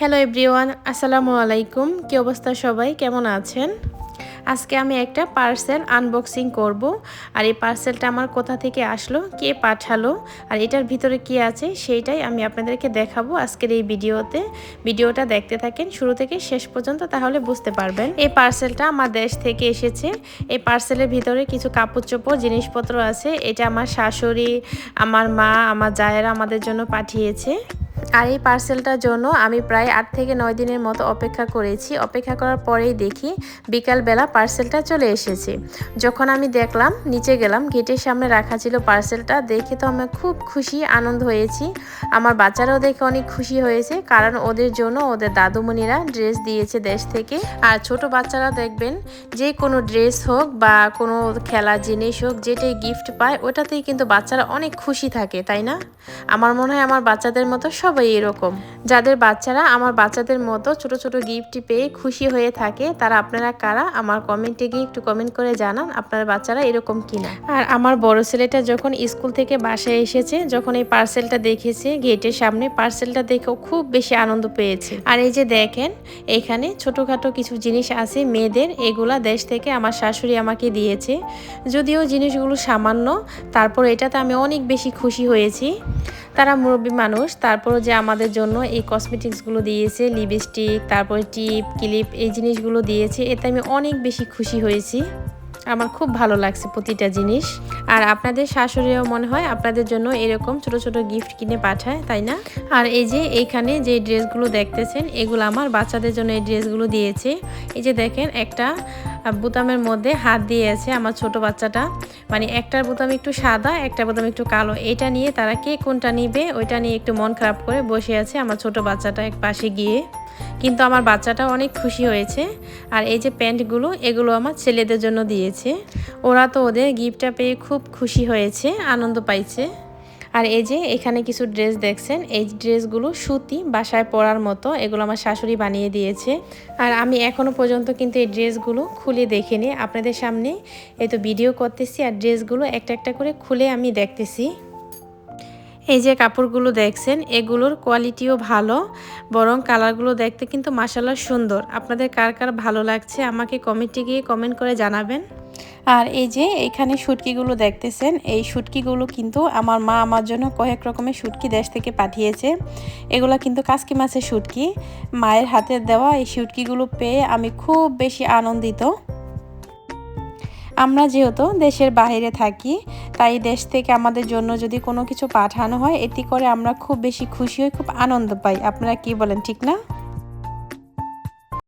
Hello everyone আসসালামু আলাইকুম কি অবস্থা সবাই? কেমন আছেন? আজকে আমি একটা পার্সেল আনবক্সিং করব। আর এই পার্সেলটা আমার কোথা থেকে আসলো, কে পাঠালো, আর এটার ভিতরে কি আছে সেইটাই আমি আপনাদেরকে দেখাবো আজকের এই ভিডিওতে। ভিডিওটা দেখতে থাকেন, শুরু থেকে শেষ পর্যন্ত তাহলে বুঝতে পারবেন। এই পার্সেলটা আমার দেশ থেকে এসেছে। এই পার্সেলের ভিতরে কিছু কাপড় চোপড় জিনিসপত্র আছে। এটা আমার শাশুড়ি, আমার মা, আমার জায়েরা আমাদের জন্য পাঠিয়েছে। আর এই পার্সেলটার জন্য আমি প্রায় আট থেকে নয় দিনের মতো অপেক্ষা করেছি। অপেক্ষা করার পরেই দেখি বিকালবেলা পার্সেলটা চলে এসেছে। যখন আমি দেখলাম, নিচে গেলাম, গেটের সামনে রাখা ছিল পার্সেলটা, দেখে তো আমি খুব খুশি, আনন্দ হয়েছি। আমার বাচ্চারাও দেখে অনেক খুশি হয়েছে, কারণ ওদের জন্য ওদের দাদুমণিরা ড্রেস দিয়েছে দেশ থেকে। আর ছোট বাচ্চারা দেখবেন, যে কোনো ড্রেস হোক বা কোনো খেলার জিনিস হোক, যেটাই গিফট পায়, ওটাতেই কিন্তু বাচ্চারা অনেক খুশি থাকে, তাই না? আমার মনে হয় আমার বাচ্চাদের মতো সবাই এরকম। যাদের বাচ্চারা, আমার বাচ্চাদের মতো ছোট ছোট গিফট পেয়ে খুশি হয়ে থাকে, তারা আপনারা কারা? আমার কমেন্টে গিয়ে একটু কমেন্ট করে জানান, আপনার বাচ্চারা এরকম কিনা। আর আমার বড় ছেলেটা যখন স্কুল থেকে বাসায় এসেছে, যখন এই পার্সেলটা দেখেছে গেটের সামনে পার্সেলটা দেখেও খুব বেশি আনন্দ পেয়েছে। আর এই যে দেখেন, এখানে ছোটোখাটো কিছু জিনিস আছে মেয়েদের, এগুলা দেশ থেকে আমার শাশুড়ি আমাকে দিয়েছে। যদিও জিনিসগুলো সামান্য, তারপর এটাতে আমি অনেক বেশি খুশি হয়েছি। তারা মুরব্বী মানুষ, তারপরও যে আমাদের জন্য এই কসমেটিক্সগুলো দিয়েছে লিপস্টিক তারপরে টিপ ক্লিপ এই জিনিসগুলো দিয়েছে, এতে আমি অনেক বেশি খুশি হয়েছি। আমার খুব ভালো লাগছে প্রতিটা জিনিস। আর আপনাদের শাশুড়িও মনে হয় আপনাদের জন্য এরকম ছোট ছোট গিফট কিনে পাঠায়, তাই না? আর এই যে এইখানে যে ড্রেসগুলো দেখতেছেন, এগুলো আমার বাচ্চাদের জন্য এই ড্রেসগুলো দিয়েছে। এই যে দেখেন একটা বোতামের মধ্যে হাত দিয়ে আছে আমার ছোট বাচ্চাটা। মানে একটার বোতাম একটু সাদা, একটা বোতাম একটু কালো। এটা নিয়ে তারা কে কোনটা নিবে, ওইটা নিয়ে একটু মন খারাপ করে বসে আছে আমার ছোট বাচ্চাটা এক পাশে গিয়ে। কিন্তু আমার বাচ্চাটা অনেক খুশি হয়েছে। আর এই যে প্যান্টগুলো, এগুলো আমার ছেলেদের জন্য দিয়েছে। ওরা তো ওদের গিফটটা পেয়ে খুব খুশি হয়েছে, আনন্দ পাইছে। আর এই যে এখানে কিছু ড্রেস দেখছেন, এই ড্রেসগুলো সুতি বাসায় পরার মতো, এগুলো আমার শাশুড়ি বানিয়ে দিয়েছে। আর আমি এখনও পর্যন্ত কিন্তু এই ড্রেসগুলো খুলে দেখিনি। আপনাদের সামনে এই তো ভিডিও করতেছি আর ড্রেসগুলো একটা একটা করে খুলে আমি দেখতেছি। এই যে কাপড়গুলো দেখছেন, এগুলোর কোয়ালিটিও ভালো, বরং কালারগুলো দেখতে কিন্তু মাসাল্লা সুন্দর। আপনাদের কার কার ভালো লাগছে আমাকে কমেন্টে গিয়ে কমেন্ট করে জানাবেন। আর এই যে এখানে শুটকিগুলো দেখতেছেন, এই শুটকিগুলো কিন্তু আমার মা আমার জন্য কয়েক রকমের শুটকি দেশ থেকে পাঠিয়েছে। এগুলো কিন্তু কাসকি মাছের শুটকি। মায়ের হাতের দেওয়া এই শুটকিগুলো পেয়ে আমি খুব বেশি আনন্দিত। আমরা যেহেতু দেশের বাইরে থাকি, তাই দেশ থেকে আমাদের জন্য যদি কোনো কিছু পাঠানো হয় এটি করে আমরা খুব বেশি খুশি হই, খুব আনন্দ পাই। আপনারা কি বলেন, ঠিক না?